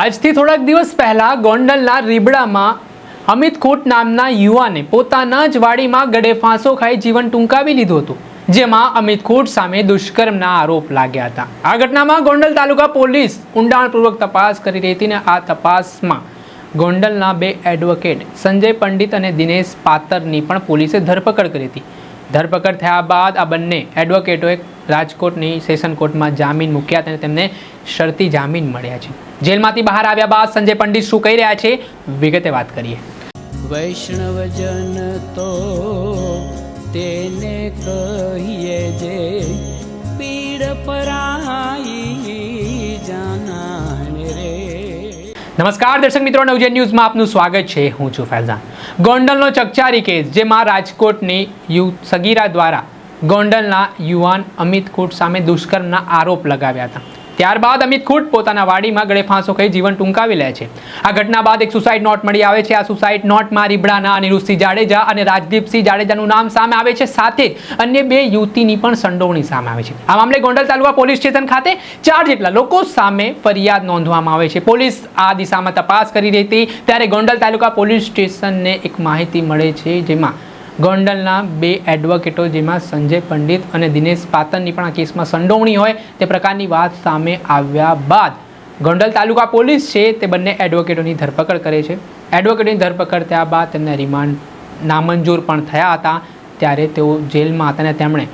આજથી થોડાક દિવસ પહેલા ગોંડલના રીબડામાં અમિત ખોટ નામના યુવાને પોતાના જ વાડીમાં ગળે ફાંસો ખાઈ જીવન ટૂંકાવી લીધું હતું, જેમાં અમિત ખોટ સામે દુષ્કર્મના આરોપ લાગ્યા હતા. આ ઘટનામાં ગોંડલ તાલુકા પોલીસ ઊંડાણપૂર્વક તપાસ કરી રહી હતી અને આ તપાસમાં ગોંડલના બે એડવોકેટ સંજય પંડિત અને દિનેશ પાતરની પણ પોલીસે ધરપકડ કરી હતી. ધરપકડ થયા બાદ આ બંને એડવોકેટોએ રાજકોટની સેશન કોર્ટમાં જામીન મૂક્યા અને તેમને શરતી જામીન મળ્યા છે. જેલમાંથી બહાર આવ્યા બાદ સંજય પંડિત શું કહી રહ્યા છે? વિગતે વાત કરીએ. વૈષ્ણવજન તો તેને કહીએ જે પીડ પરાઈ નમસ્કાર દર્શક મિત્રો નવજે ન્યૂઝમાં આપનું સ્વાગત છે. હું છું ફૈઝાન. ગોંડલનો ચકચારી કેસ જેમાં રાજકોટની યુ સગીરા દ્વારા ગોંડલના યુવાન અમિત ખૂટ સામે દુષ્કર્મના આરોપ લગાવ્યા હતા. ત્યારબાદ અમિત ખૂટ પોતાના વાડીમાં ગળે ફાંસો ખાઈ જીવન ટૂંકાવી લે છે. આ ઘટના બાદ એક સુસાઇડ નોટ મળી આવે છે. આ સુસાઇડ નોટમાં રીબડાના અનિરુદ્ધસિંહ જાડેજા અને રાજદીપસિંહ જાડેજાનું નામ સામે આવે છે. સાથે અન્ય બે યુવતીની પણ સંડોવણી સામે આવે છે. આ મામલે ગોંડલ તાલુકા પોલીસ સ્ટેશન ખાતે ચાર જેટલા લોકો સામે ફરિયાદ નોંધવામાં આવે છે. પોલીસ આ દિશામાં તપાસ કરી રહી હતી. ત્યારે ગોંડલ તાલુકા પોલીસ સ્ટેશનને એક માહિતી મળે છે જેમાં ગોંડલના બે એડવોકેટો, જેમાં સંજય પંડિત અને દિનેશ પાતનની પણ આ કેસમાં સંડોવણી હોય, તે પ્રકારની વાત સામે આવ્યા બાદ ગોંડલ તાલુકા પોલીસ છે, તે બંને એડવોકેટોની ધરપકડ કરે છે. એડવોકેટોની ધરપકડ થયા બાદ તેમને રિમાન્ડ નામંજૂર પણ થયા હતા. ત્યારે તેઓ જેલમાં હતા અને તેમણે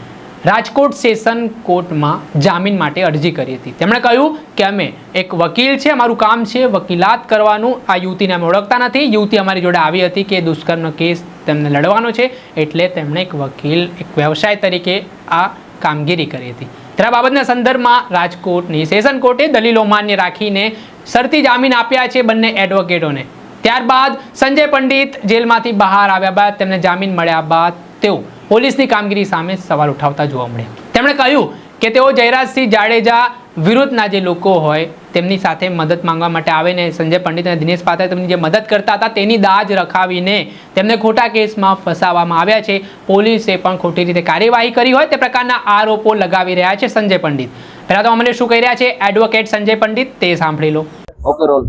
રાજકોટ સેશન કોર્ટમાં જામીન માટે અરજી કરી હતી. તેમણે કહ્યું કે અમે એક વકીલ છે, અમારું કામ છે વકીલાત કરવાનું. આ યુવતીને અમે ઓળખતા નથી. યુવતી અમારી જોડે આવી હતી કે દુષ્કર્મનો કેસ તેમને લડવાનો છે એટલે તેમણે એક વકીલ, એક વ્યવસાય તરીકે આ કામગીરી કરી હતી. ત્યારે બાબતના સંદર્ભમાં રાજકોટની સેશન કોર્ટે દલીલો માન્ય રાખીને શરતી જામીન આપ્યા છે બંને એડવોકેટોને. ત્યારબાદ સંજય પંડિત જેલમાંથી બહાર આવ્યા બાદ તેમને જામીન મળ્યા બાદ તેઓ પોલીસની કામગીરી સામે સવાલ ઉઠાવતા જોવા મળ્યા. તેમણે કહ્યું કે તેઓ જયરાજસિંહ જાડેજા વિરુદ્ધના જે લોકો હોય તેમની સાથે મદદ માંગવા માટે આવે ને સંજય પંડિત અને દિનેશ પાત્રે તેમની જે મદદ કરતા હતા તેની દાજ રખાવીને તેમને ખોટા કેસમાં ફસાવવામાં આવ્યા છે. પોલીસે પણ ખોટી રીતે કાર્યવાહી કરી હોય તે પ્રકારના આરોપો લગાવી રહ્યા છે સંજય પંડિત. પહેલા તો અમને શું કહી રહ્યા છે? એડવોકેટ સંજય પંડિત તે સાંભળી લો. Okay role.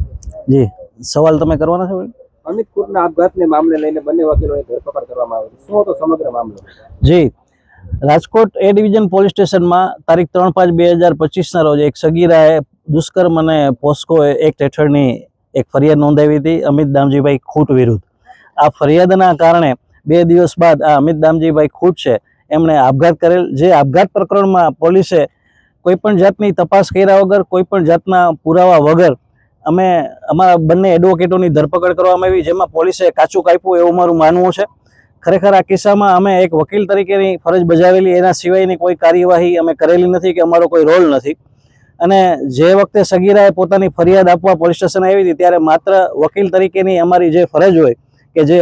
જી. સવાલ તમે કરવાના છો અમિત કુરના આપઘાતને મામલે લઈને બંને વકીલોની ધરપકડ કરવામાં આવી. શું હતો સમગ્ર મામલો? જી. રાજકોટ એ ડિવિઝન પોલીસ સ્ટેશનમાં તારીખ ત્રણ પાંચ બે હજાર પચીસના રોજ એક સગીરાએ દુષ્કર્મ અને પોસ્કો એક્ટ હેઠળની એક ફરિયાદ નોંધાવી હતી અમિત દામજીભાઈ ખૂટ વિરુદ્ધ. આ ફરિયાદના કારણે બે દિવસ બાદ આ અમિત દામજીભાઈ ખૂટ છે, એમણે આપઘાત કરેલ. જે આપઘાત પ્રકરણમાં પોલીસે કોઈ પણ જાતની તપાસ કર્યા વગર કોઈ પણ જાતના પુરાવા વગર અમે અમારા બંને એડવોકેટોની ધરપકડ કરવામાં આવી, જેમાં પોલીસે કાચું કાપ્યું એવું મારું માનવું છે. ખરેખર આ કિસ્સામાં અમે એક વકીલ તરીકેની ફરજ બજાવેલી, એના સિવાયની કોઈ કાર્યવાહી અમે કરેલી નથી કે અમારો કોઈ રોલ નથી. અને જે વખતે સગીરાએ પોતાની ફરિયાદ આપવા પોલીસ સ્ટેશન આવી હતી, ત્યારે માત્ર વકીલ તરીકેની અમારી જે ફરજ હોય, કે જે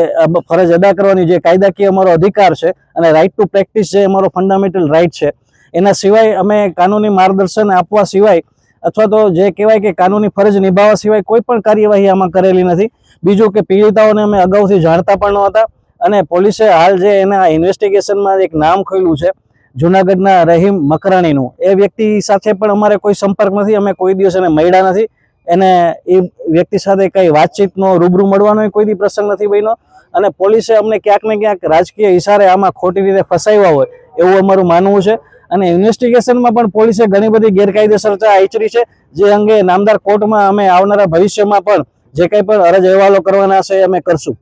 ફરજ અદા કરવાની જે કાયદાકીય અમારો અધિકાર છે અને રાઇટ ટુ પ્રેક્ટિસ જે અમારો ફંડામેન્ટલ રાઇટ છે, એના સિવાય અમે કાનૂની માર્ગદર્શન આપવા સિવાય અથવા તો જે કહેવાય કે કાનૂની ફરજ નિભાવવા સિવાય કોઈ પણ કાર્યવાહી આમાં કરેલી નથી. બીજું કે પીડિતાઓને અમે અગાઉથી જાણતા પણ નહોતા અને પોલીસે હાલ જે એના ઇન્વેસ્ટિગેશનમાં એક નામ ખોલ્યું છે જુનાગઢના રહીમ મકરાણીનું. એ વ્યક્તિ સાથે પણ અમારે કોઈ સંપર્ક નથી, અમે કોઈ દિવસ એને મળ્યા નથી. એને એ વ્યક્તિ સાથે કંઈ વાતચીતનો રૂબરૂ મળવાનો કોઈ દી પ્રસંગ નથી બન્યો. અને પોલીસે અમને ક્યાંક ને ક્યાંક રાજકીય ઇશારે આમાં ખોટી રીતે ફસાવ્યા હોય એવું અમારું માનવું છે. અને ઇન્વેસ્ટિગેશનમાં પણ પોલીસે ઘણી બધી ગેરકાયદેસરતા આચરી છે, જે અંગે નામદાર કોર્ટમાં અમે આવનારા ભવિષ્યમાં પણ જે કંઈ પણ અરજ અહેવાલો કરવાના છે અમે કરશું.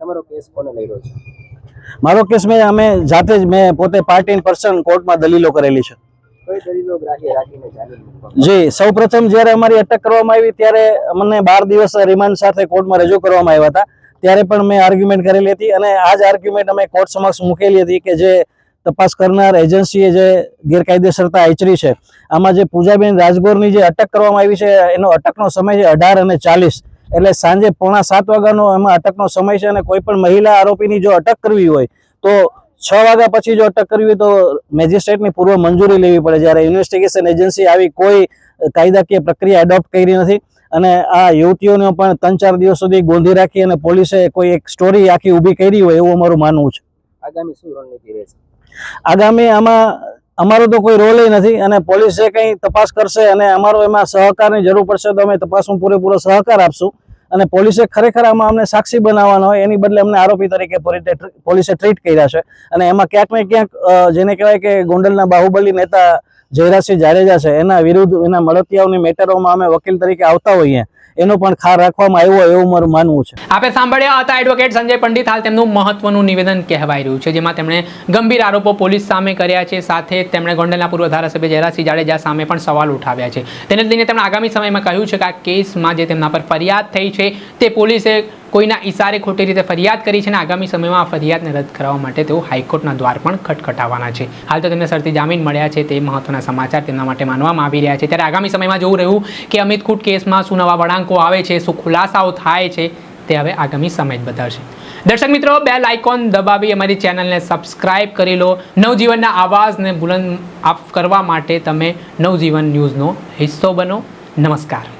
તમારો કેસ કોને લઈ રહ્યો છે? મારો કેસ મેં અમે જાતે જ મેં પોતે પાર્ટી ઇન પર્સન કોર્ટમાં દલીલો કરેલી છે. જી સૌ પ્રથમ જ્યારે અમારી અટક કરવામાં આવી ત્યારે અમને બાર દિવસ રિમાન્ડ સાથે કોર્ટમાં રજૂ કરવામાં આવ્યા હતા. ત્યારે પણ મેં આર્ગ્યુમેન્ટ કરેલી હતી અને આ જ આર્ગ્યુમેન્ટ અમે કોર્ટ સમક્ષ મૂકેલી હતી કે જે તપાસ કરનાર એજન્સીએ જે ગેરકાયદેસરતા આચરી છે. આમાં જે પૂજાબેન રાજગોરની જે અટક કરવામાં આવી છે એનો અટકનો સમય છે અઢાર અને ચાલીસ. એટલે સાંજે પોણા સાત વાગ્યાનો એમાં અટકનો સમય છે અને કોઈ પણ મહિલા આરોપીની જો અટક કરવી હોય તો છ વાગ્યા પછી જો અટક કરવી હોય તો મેજિસ્ટ્રેટની પૂર્વ મંજૂરી લેવી પડે. જ્યારે ઇન્વેસ્ટિગેશન એજન્સી આવી કોઈ કાયદાકીય પ્રક્રિયા એડોપ્ટ કરી નથી અને આ યુવતીઓને પણ ત્રણ ચાર દિવસ સુધી ગોંધી રાખી અને પોલીસે કોઈ એક સ્ટોરી આખી ઊભી કરી હોય એવું અમારું માનવું છે. આગામી શું રણનીતિ રહેશે? આગામી આમાં અમારો તો કોઈ રોલ નથી અને પોલીસે કંઈ તપાસ કરશે અને અમારો એમાં સહકારની જરૂર પડશે તો અમે તપાસમાં પૂરેપૂરો સહકાર આપશું. અને પોલીસે ખરેખર આમાં અમને સાક્ષી બનાવવાનો હોય, એની બદલે અમને આરોપી તરીકે પોલીસે ટ્રીટ કર્યા છે. અને એમાં ક્યાંક ને ક્યાંક જેને કહેવાય કે ગોંડલના બાહુબલી નેતા જયરાજસિંહ જાડેજા છે, એના વિરુદ્ધ એના મળતિયાઓની મેટરોમાં અમે વકીલ તરીકે આવતા હોઈએ, એનો પણ ખાર રાખવામાં આવ્યો એવું મારું માનવું છે. આપે સાંભળ્યા હતા એડવોકેટ સંજય પંડિત, હાલ તેમનું મહત્વનું નિવેદન કહેવાઈ રહ્યું છે, જેમાં તેમણે ગંભીર આરોપો પોલીસ સામે કર્યા છે, સાથે તેમણે ગોંડલના પૂર્વ ધારાસભ્ય જયરાસિંહ જાડેજા સામે પણ સવાલ ઉઠાવ્યા છે. તેને લઈને તેમણે આગામી સમયમાં કહ્યું છે કે આ કેસમાં જે તેમના પર ફરિયાદ થઈ છે, તે પોલીસે કોઈના ઇશારે ખોટી રીતે ફરિયાદ કરી છે અને આગામી સમયમાં આ ફરિયાદને રદ કરાવવા માટે તેઓ હાઈકોર્ટના દ્વાર પણ ખટખટાવવાના છે. હાલ તો તેમને સરતી જામીન મળ્યા છે, તે મહત્વના સમાચાર તેમના માટે માનવામાં આવી રહ્યા છે. ત્યારે આગામી સમયમાં જોવું રહ્યું કે અમિત કૂટ કેસમાં શું નવા વળાંકો આવે છે, શું ખુલાસાઓ થાય છે, તે હવે આગામી સમય જ બતાવશે. દર્શક મિત્રો બે લાઇકોન દબાવી અમારી ચેનલને સબસ્ક્રાઇબ કરી લો. નવજીવનના આવાજને બુલંદ આપ કરવા માટે તમે નવજીવન ન્યૂઝનો હિસ્સો બનો. નમસ્કાર.